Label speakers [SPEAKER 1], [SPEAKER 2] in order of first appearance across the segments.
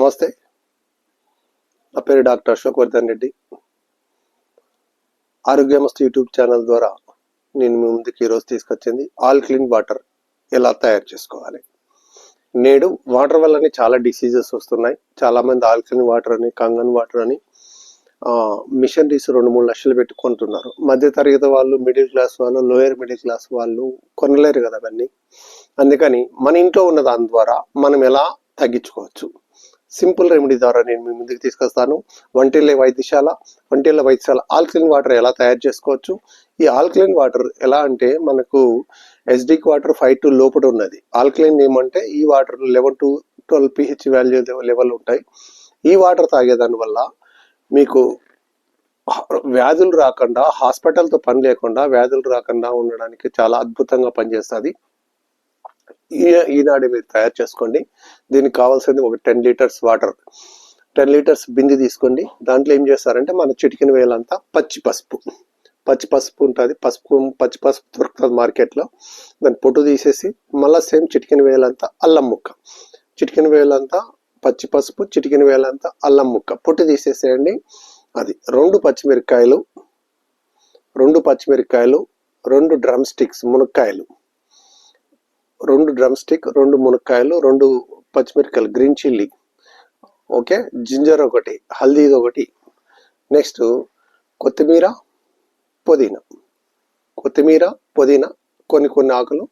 [SPEAKER 1] నమస్తే. నా పేరు doctor Ashok Vardhan Reddy. Arogyamastu YouTube channel ద్వారా నేను మీ ముందుకు ఈరోజు తీసుకొచ్చింది ఆల్ క్లీన్ వాటర్ ఎలా తయారు చేసుకోవాలి. నేడు వాటర్ వల్లనే చాలా డిసీజెస్ వస్తున్నాయి. చాలా మంది ఆల్ క్లీన్ వాటర్ అని కంగన్ వాటర్ అని మిషనరీస్ రెండు మూడు లక్షలు పెట్టుకుంటున్నారు మధ్య తరగతి వాళ్ళు మిడిల్ క్లాస్ వాళ్ళు లోయర్ మిడిల్ క్లాస్ వాళ్ళు కొనలేరు కదా అవన్నీ. అందుకని మన ఇంట్లో ఉన్న దాని ద్వారా మనం ఎలా తగ్గించుకోవచ్చు? సింపుల్ రెమెడీ ద్వారా నేను మీ ముందుకు తీసుకొస్తాను. వంటిల్లే వైద్యశాల వంటిల్ల వైద్యశాల ఆల్కలిన్ వాటర్ ఎలా తయారు చేసుకోవచ్చు? ఈ ఆల్కలిన్ వాటర్ ఎలా అంటే మనకు ఎస్డిక్ వాటర్ ఫైవ్ టు లోపల ఉన్నది. ఆల్కలిన్ ఏమంటే ఈ water eleven to twelve pH value level ఉంటాయి. ఈ వాటర్ తాగేదాని వల్ల మీకు వ్యాధులు రాకుండా హాస్పిటల్తో పని లేకుండా వ్యాధులు రాకుండా ఉండడానికి చాలా అద్భుతంగా పనిచేస్తుంది. ఈనాడు మీరు తయారు చేసుకోండి. దీనికి కావాల్సింది ఒక ten litres water. Ten litres బింది తీసుకోండి. దాంట్లో ఏం చేస్తారంటే మన చిటికిన వేలంతా పచ్చి పసుపు పచ్చి పసుపు ఉంటుంది. పసుపు పచ్చి పసుపు దొరుకుతుంది మార్కెట్లో. దాన్ని పొట్టు తీసేసి మళ్ళీ సేమ్ చిటికిన వేలంతా అల్లం ముక్క. చిటికిన వేలంతా పచ్చి పసుపు చిటికిన వేలంతా అల్లం ముక్క. పొట్టు తీసేసేయండి. అది రెండు పచ్చిమిరపకాయలు రెండు పచ్చిమిరపకాయలు రెండు డ్రమ్ స్టిక్స్ మునక్కాయలు. రెండు డ్రమ్ స్టిక్ రెండు మునక్కాయలు రెండు పచ్చిమిరకాయలు గ్రీన్ చిల్లీ ఓకే జింజర్ ఒకటి హల్దీ ఒకటి నెక్స్ట్ కొత్తిమీర పుదీనా. కొత్తిమీర పుదీనా కొన్ని కొన్ని ఆకులు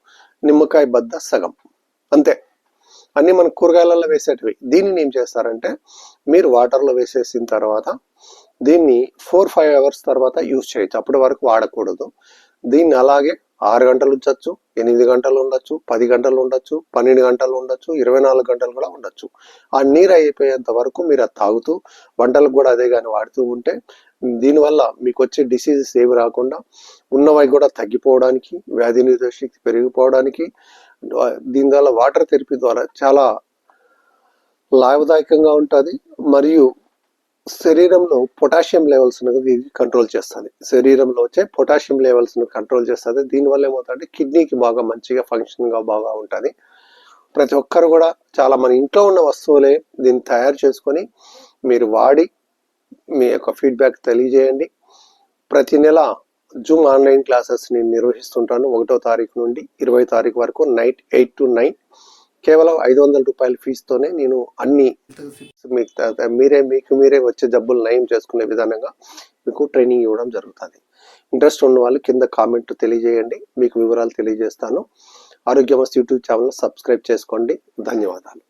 [SPEAKER 1] నిమ్మకాయ బద్ద సగం. అంతే. అన్నీ మన కూరగాయలలో వేసేటివి. దీనిని ఏం చేస్తారంటే మీరు వాటర్లో వేసేసిన తర్వాత దీన్ని ఫోర్ ఫైవ్ అవర్స్ తర్వాత యూజ్ చేయొచ్చు. అప్పటి వరకు వాడకూడదు. దీన్ని అలాగే ఆరు గంటలు ఉంచవచ్చు ఎనిమిది గంటలు ఉండొచ్చు పది గంటలు ఉండొచ్చు పన్నెండు గంటలు ఉండొచ్చు ఇరవై నాలుగు గంటలు కూడా ఉండొచ్చు. ఆ నీరు అయిపోయేంత వరకు మీరు అది తాగుతూ వంటలకు కూడా అదే కానీ వాడుతూ ఉంటే దీనివల్ల మీకు వచ్చే డిసీజెస్ ఏవి రాకుండా ఉన్నవి కూడా తగ్గిపోవడానికి వ్యాధి నిరోధక శక్తి పెరిగిపోవడానికి దీని ద్వారా వాటర్ థెరపీ ద్వారా చాలా లాభదాయకంగా ఉంటుంది. మరియు శరీరంలో పొటాషియం లెవెల్స్ అనేది కంట్రోల్ చేస్తుంది. శరీరంలో వచ్చే పొటాషియం లెవెల్స్ కంట్రోల్ చేస్తుంది. దీనివల్ల ఏమవుతుందంటే కిడ్నీకి బాగా మంచిగా ఫంక్షన్గా బాగా ఉంటుంది. ప్రతి ఒక్కరు కూడా చాలా మన ఇంట్లో ఉన్న వస్తువులే దీన్ని తయారు చేసుకొని మీరు వాడి మీ యొక్క ఫీడ్బ్యాక్ తెలియజేయండి. ప్రతి నెల జూమ్ ఆన్లైన్ క్లాసెస్ నేను నిర్వహిస్తుంటాను. ఒకటో తారీఖు నుండి ఇరవై తారీఖు వరకు నైట్ ఎయిట్ టు నైన్. కేవలం ఐదు వందల రూపాయల ఫీజుతోనే నేను అన్ని మీకు మీరే మీకు మీరే వచ్చే జబ్బులు నయం చేసుకునే విధానంగా మీకు ట్రైనింగ్ ఇవ్వడం జరుగుతుంది. ఇంట్రెస్ట్ ఉన్న వాళ్ళు కింద కామెంట్ తెలియజేయండి. మీకు వివరాలు తెలియజేస్తాను. ఆరోగ్యమస్తు యూట్యూబ్ ఛానల్ సబ్స్క్రైబ్ చేసుకోండి. ధన్యవాదాలు.